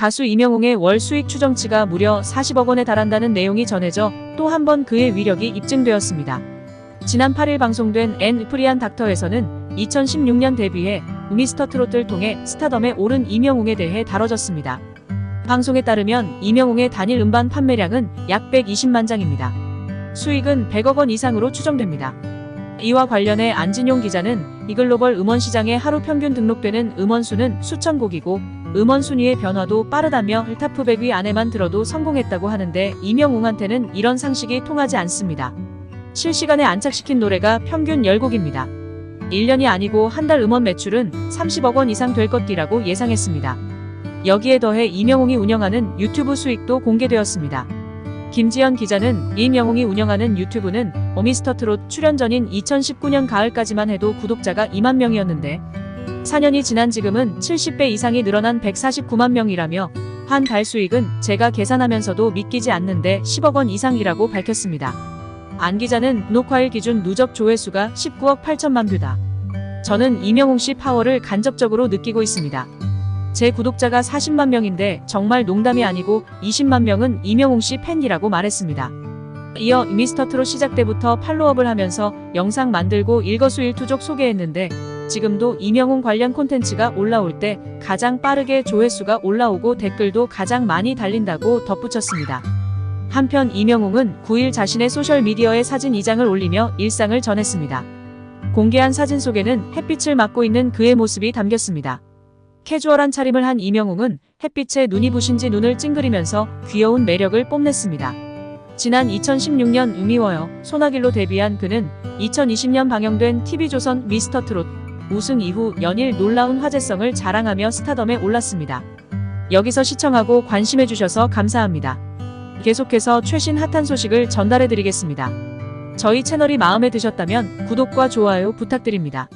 가수 이명웅의 월 수익 추정치가 무려 40억 원에 달한다는 내용이 전해져 또 한 번 그의 위력이 입증되었습니다. 지난 8일 방송된 앤 프리안 닥터에서는 2016년 데뷔해 미스터 트롯을 통해 스타덤에 오른 이명웅에 대해 다뤄졌습니다. 방송에 따르면 이명웅의 단일 음반 판매량은 약 120만 장입니다. 수익은 100억 원 이상으로 추정됩니다. 이와 관련해 안진용 기자는 이글로벌 음원 시장의 하루 평균 등록되는 음원 수는 수천 곡이고 음원 순위의 변화도 빠르다며 탑 900위 안에만 들어도 성공했다고 하는데 이명웅한테는 이런 상식이 통하지 않습니다. 실시간에 안착시킨 노래가 평균 10곡입니다. 1년이 아니고 한 달 음원 매출은 30억 원 이상 될 것이라고 예상했습니다. 여기에 더해 이명웅이 운영하는 유튜브 수익도 공개되었습니다. 김지연 기자는 이명웅이 운영하는 유튜브는 어미스터 트롯 출연 전인 2019년 가을까지만 해도 구독자가 2만 명이었는데 4년이 지난 지금은 70배 이상이 늘어난 149만 명이라며 한 달 수익은 제가 계산하면서도 믿기지 않는데 10억 원 이상이라고 밝혔습니다. 안 기자는 녹화일 기준 누적 조회수가 19억 8천만 뷰다. 저는 이명웅 씨 파워를 간접적으로 느끼고 있습니다. 제 구독자가 40만 명인데 정말 농담이 아니고 20만 명은 이명웅 씨 팬이라고 말했습니다. 이어 미스터 트롯 시작 때부터 팔로업을 하면서 영상 만들고 일거수일투족 소개했는데 지금도 이명웅 관련 콘텐츠가 올라올 때 가장 빠르게 조회수가 올라오고 댓글도 가장 많이 달린다고 덧붙였습니다. 한편 이명웅은 9일 자신의 소셜미디어에 사진 2장을 올리며 일상을 전했습니다. 공개한 사진 속에는 햇빛을 맞고 있는 그의 모습이 담겼습니다. 캐주얼한 차림을 한 이명웅은 햇빛에 눈이 부신 지 눈을 찡그리면서 귀여운 매력을 뽐냈습니다. 지난 2016년 음이워요 소나길로 데뷔한 그는 2020년 방영된 TV조선 미스터 트롯 우승 이후 연일 놀라운 화제성을 자랑하며 스타덤에 올랐습니다. 여기서 시청하고 관심해주셔서 감사합니다. 계속해서 최신 핫한 소식을 전달해드리겠습니다. 저희 채널이 마음에 드셨다면 구독과 좋아요 부탁드립니다.